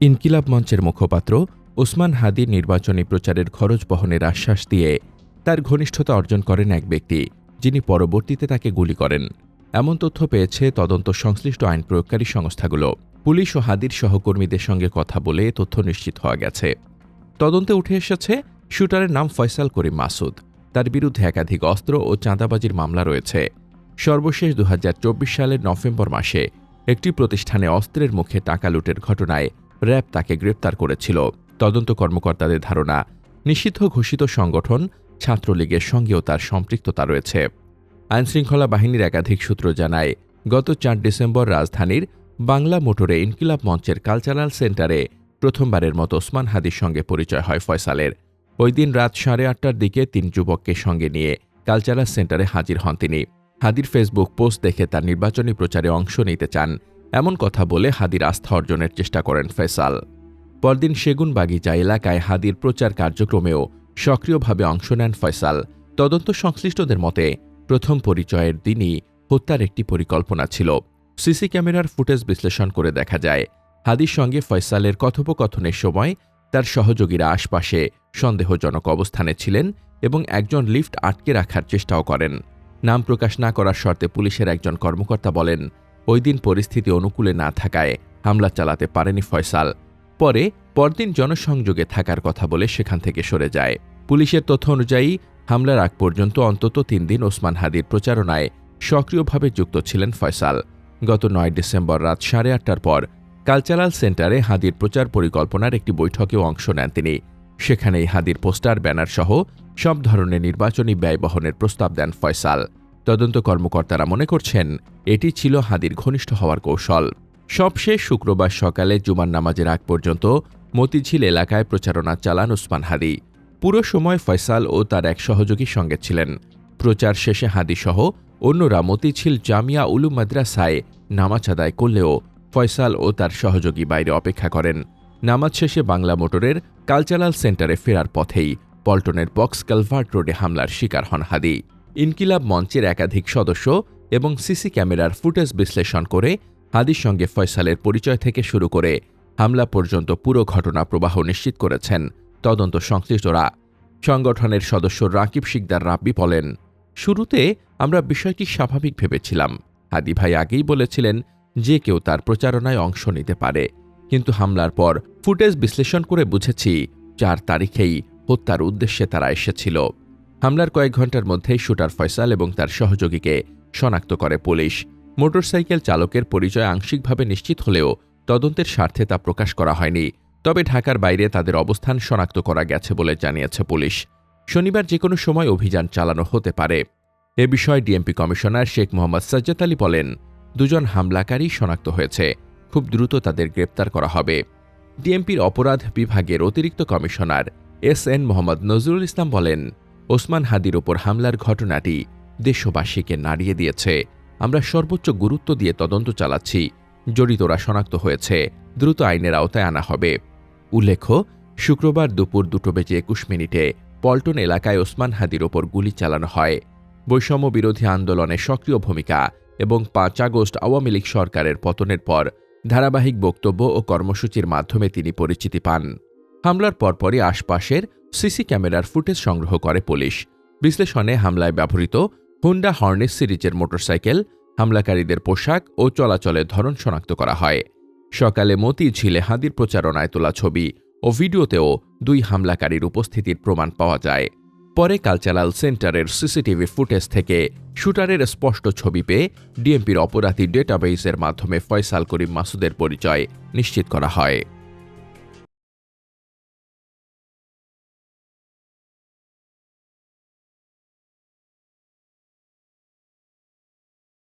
ইনকিলাব মঞ্চের মুখপাত্র ওসমান হাদির নির্বাচনী প্রচারের খরচ বহনের আশ্বাস দিয়ে তার ঘনিষ্ঠতা অর্জন করেন এক ব্যক্তি, যিনি পরবর্তীতে তাকে গুলি করেন। এমন তথ্য পেয়েছে তদন্ত সংশ্লিষ্ট আইন প্রয়োগকারী সংস্থাগুলো। পুলিশ ও হাদির সহকর্মীদের সঙ্গে কথা বলে তথ্য নিশ্চিত হওয়া গেছে। তদন্তে উঠে এসেছে, শুটারের নাম ফয়সাল করিম মাসুদ। তার বিরুদ্ধে একাধিক অস্ত্র ও চাঁদাবাজির মামলা রয়েছে। সর্বশেষ দু হাজার চব্বিশ সালের নভেম্বর মাসে একটি প্রতিষ্ঠানে অস্ত্রের মুখে টাকা লুটের ঘটনায় র্যাব তাকে গ্রেপ্তার করেছিল। তদন্ত কর্মকর্তাদের ধারণা, নিষিদ্ধ ঘোষিত সংগঠন ছাত্রলীগের সঙ্গেও তার সম্পৃক্ততা রয়েছে। আইনশৃঙ্খলা বাহিনীর একাধিক সূত্র জানায়, গত চার ডিসেম্বর রাজধানীর বাংলা মোটরে ইনকিলাব মঞ্চের কালচারাল সেন্টারে প্রথমবারের মতো ওসমান হাদির সঙ্গে পরিচয় হয় ফয়সালের। ওই দিন রাত সাড়ে আটটার দিকে তিন যুবককে সঙ্গে নিয়ে কালচারাল সেন্টারে হাজির হন তিনি। হাদির ফেসবুক পোস্ট দেখে তার নির্বাচনী প্রচারে অংশ নিতে চান। এমন কথা বলে হাদির আস্থা অর্জনের চেষ্টা করেন ফয়সাল। পরদিন সেগুন বাগিচা এলাকায় হাদির প্রচার কার্যক্রমেও সক্রিয়ভাবে অংশ নেন ফয়সাল। তদন্ত সংশ্লিষ্টদের মতে, প্রথম পরিচয়ের দিনই হত্যার একটি পরিকল্পনা ছিল। সিসি ক্যামেরার ফুটেজ বিশ্লেষণ করে দেখা যায়, হাদির সঙ্গে ফয়সালের কথোপকথনের সময় তার সহযোগীরা আশপাশে সন্দেহজনক অবস্থানে ছিলেন এবং একজন লিফট আটকে রাখার চেষ্টাও করেন। নাম প্রকাশ না করার শর্তে পুলিশের একজন কর্মকর্তা বলেন ওই দিন পরিস্থিতি অনুকূলে না থাকায় হামলা চালাতে পারেনি ফয়সাল। পরে পরদিন জনসংযোগে থাকার কথা বলে সেখান থেকে সরে যায়। পুলিশের তথ্য অনুযায়ী, হামলার আগ পর্যন্ত অন্তত তিন দিন ওসমান হাদির প্রচারণায় সক্রিয়ভাবে যুক্ত ছিলেন ফয়সাল। গত নয় ডিসেম্বর রাত সাড়ে আটটার পর কালচারাল সেন্টারে হাদির প্রচার পরিকল্পনার একটি বৈঠকেও অংশ নেন তিনি। সেখানেই হাদির পোস্টার ব্যানার সহ সব ধরনের নির্বাচনী ব্যয় বহনের প্রস্তাব দেন ফয়সাল। তদন্ত কর্মকর্তারা মনে করছেন, এটি ছিল হাদির ঘনিষ্ঠ হওয়ার কৌশল। সবশেষ শুক্রবার সকালে জুমার নামাজের আগ পর্যন্ত মতিঝিল এলাকায় প্রচারণা চালান ওসমান হাদি। পুরো সময় ফয়সাল ও তার এক সহযোগীর সঙ্গে ছিলেন। প্রচার শেষে হাদি সহ অন্যরা মতিঝিল জামিয়া উলু মাদ্রাসায় নামাজ আদায় করলেও ফয়সাল ও তার সহযোগী বাইরে অপেক্ষা করেন। নামাজ শেষে বাংলা মোটরের কালচারাল সেন্টারে ফেরার পথেই পল্টনের বক্স কালভার্ট রোডে হামলার শিকার হন হাদি। ইনকিলাব মঞ্চের একাধিক সদস্য এবং সিসি ক্যামেরার ফুটেজ বিশ্লেষণ করে হাদির সঙ্গে ফয়সালের পরিচয় থেকে শুরু করে হামলা পর্যন্ত পুরো ঘটনা প্রবাহ নিশ্চিত করেছেন তদন্ত সংশ্লিষ্টরা। সংগঠনের সদস্য রাকিব শিকদার রাব্বি বলেন, শুরুতে আমরা বিষয়টি স্বাভাবিক ভেবেছিলাম। হাদি ভাই আগেই বলেছিলেন যে কেউ তার প্রচারণায় অংশ নিতে পারে। কিন্তু হামলার পর ফুটেজ বিশ্লেষণ করে বুঝেছি, চার তারিখেই হত্যার উদ্দেশ্যে তারা এসেছিল। হামলার কয়েক ঘণ্টার মধ্যেই শুটার ফয়সাল এবং তার সহযোগীকে শনাক্ত করে পুলিশ। মোটরসাইকেল চালকের পরিচয় আংশিকভাবে নিশ্চিত হলেও তদন্তের স্বার্থে তা প্রকাশ করা হয়নি। তবে ঢাকার বাইরে তাদের অবস্থান শনাক্ত করা গেছে বলে জানিয়েছে পুলিশ। শনিবার যে কোনো সময় অভিযান চালানো হতে পারে। এ বিষয়ে ডিএমপি কমিশনার শেখ মোহাম্মদ সাজ্জাদ আলী বলেন, দুজন হামলাকারী শনাক্ত হয়েছে। খুব দ্রুত তাদের গ্রেপ্তার করা হবে। ডিএমপির অপরাধ বিভাগের অতিরিক্ত commissioner S N Mohammad Nazrul Islam বলেন ওসমান হাদির ওপর হামলার ঘটনাটি দেশবাসীকে নাড়িয়ে দিয়েছে। আমরা সর্বোচ্চ গুরুত্ব দিয়ে তদন্ত চালাচ্ছি। জড়িতরা শনাক্ত হয়েছে। দ্রুত আইনের আওতায় আনা হবে। উল্লেখ্য, শুক্রবার দুপুর দুটো বেজে একুশ মিনিটে পল্টন এলাকায় ওসমান হাদির ওপর গুলি চালানো হয়। বৈষম্য বিরোধী আন্দোলনে সক্রিয় ভূমিকা এবং পাঁচ আগস্ট আওয়ামী লীগ সরকারের পতনের পর ধারাবাহিক বক্তব্য ও কর্মসূচির মাধ্যমে তিনি পরিচিতি পান। হামলার পরপরই আশপাশের সিসি ক্যামেরার ফুটেজ সংগ্রহ করে পুলিশ। বিশ্লেষণে হামলায় ব্যবহৃত হুন্ডা হর্নেস সিরিজের মোটরসাইকেল, হামলাকারীদের পোশাক ও চলাচলের ধরন শনাক্ত করা হয়। সকালে মতি ঝিলে হাদির প্রচারণায় তোলা ছবি ও ভিডিওতেও দুই হামলাকারীর উপস্থিতির প্রমাণ পাওয়া যায়। পরে কালচারাল সেন্টারের সিসিটিভি ফুটেজ থেকে শুটারের স্পষ্ট ছবি পেয়ে ডিএমপির অপরাধী ডেটাবেইসের মাধ্যমে ফয়সাল করিম মাসুদের পরিচয় নিশ্চিত করা হয়।